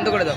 বন্ধ করে দাও।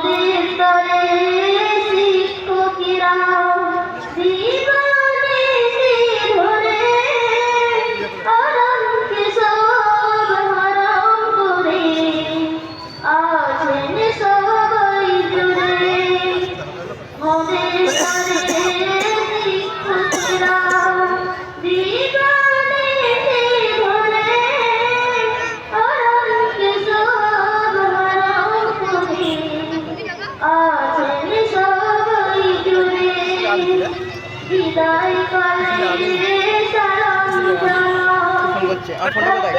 মোদের করছে। আর ফোনটা কোথায়?